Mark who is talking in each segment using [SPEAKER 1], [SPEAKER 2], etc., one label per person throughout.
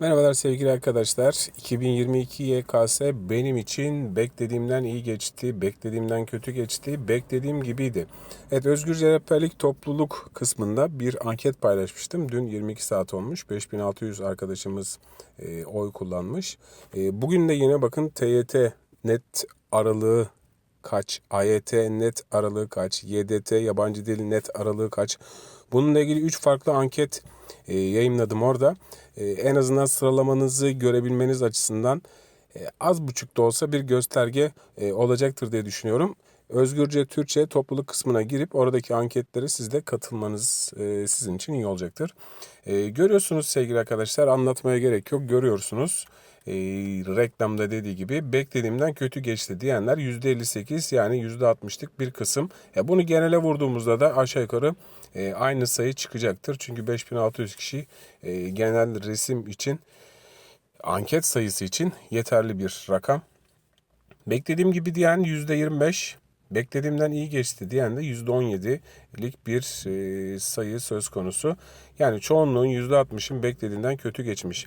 [SPEAKER 1] Merhabalar sevgili arkadaşlar. 2022 YKS benim için beklediğimden iyi geçti, beklediğimden kötü geçti, beklediğim gibiydi. Evet Özgürce Rehberlik Topluluk kısmında bir anket paylaşmıştım. Dün 22 saat olmuş. 5600 arkadaşımız e, oy kullanmış. E, bugün de yine bakın TYT net aralığı kaç, AYT net aralığı kaç, YDT yabancı dil net aralığı kaç. Bununla ilgili 3 farklı anket e, yayınladım orada. E, en azından sıralamanızı görebilmeniz açısından e, az buçuk da olsa bir gösterge e, olacaktır diye düşünüyorum. Özgürce Türkçe topluluk kısmına girip oradaki anketlere siz de katılmanız e, sizin için iyi olacaktır. E, görüyorsunuz sevgili arkadaşlar anlatmaya gerek yok görüyorsunuz. E, reklamda dediği gibi beklediğimden kötü geçti diyenler %58 yani %60'lık bir kısım. E, bunu genele vurduğumuzda da aşağı yukarı e, aynı sayı çıkacaktır. Çünkü 5600 kişi e, genel resim için anket sayısı için yeterli bir rakam. Beklediğim gibi diyen %25, beklediğimden iyi geçti diyen de %17'lik bir e, sayı söz konusu. Yani çoğunluğun %60'ın beklediğinden kötü geçmiş.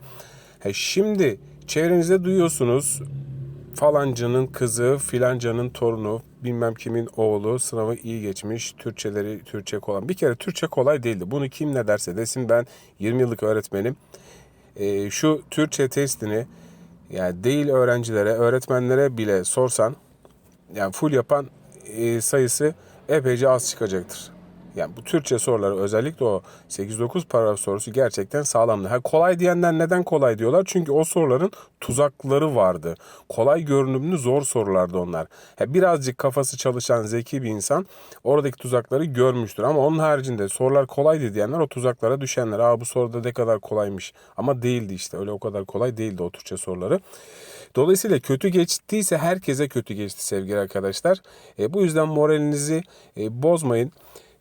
[SPEAKER 1] He, şimdi çevrenizde duyuyorsunuz falancının kızı, filancanın torunu, bilmem kimin oğlu sınavı iyi geçmiş, Türkçeleri Türkçe kolay. Bir kere Türkçe kolay değildi. Bunu kim ne derse desin ben 20 yıllık öğretmenim. Ee, şu Türkçe testini yani değil öğrencilere, öğretmenlere bile sorsan yani full yapan e, sayısı epeyce az çıkacaktır. Yani bu Türkçe soruları özellikle o 8-9 paragraf sorusu gerçekten sağlamdı. Ha, kolay diyenler neden kolay diyorlar? Çünkü o soruların tuzakları vardı. Kolay görünümlü zor sorulardı onlar. Ha, birazcık kafası çalışan zeki bir insan oradaki tuzakları görmüştür. Ama onun haricinde sorular kolaydı diyenler o tuzaklara düşenler. Aa bu soruda ne kadar kolaymış. Ama değildi işte öyle o kadar kolay değildi o Türkçe soruları. Dolayısıyla kötü geçtiyse herkese kötü geçti sevgili arkadaşlar. E, bu yüzden moralinizi e, bozmayın.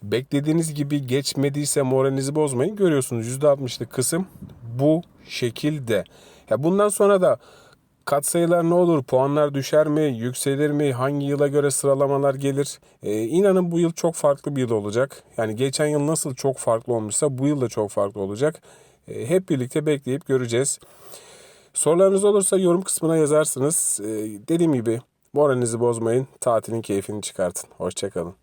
[SPEAKER 1] Beklediğiniz gibi geçmediyse moralinizi bozmayın. Görüyorsunuz %60'lık kısım bu şekilde. Ya bundan sonra da katsayılar ne olur? Puanlar düşer mi? Yükselir mi? Hangi yıla göre sıralamalar gelir? Ee, inanın bu yıl çok farklı bir yıl olacak. Yani geçen yıl nasıl çok farklı olmuşsa bu yıl da çok farklı olacak. Ee, hep birlikte bekleyip göreceğiz. Sorularınız olursa yorum kısmına yazarsınız. Ee, dediğim gibi moralinizi bozmayın. Tatilin keyfini çıkartın. Hoşçakalın.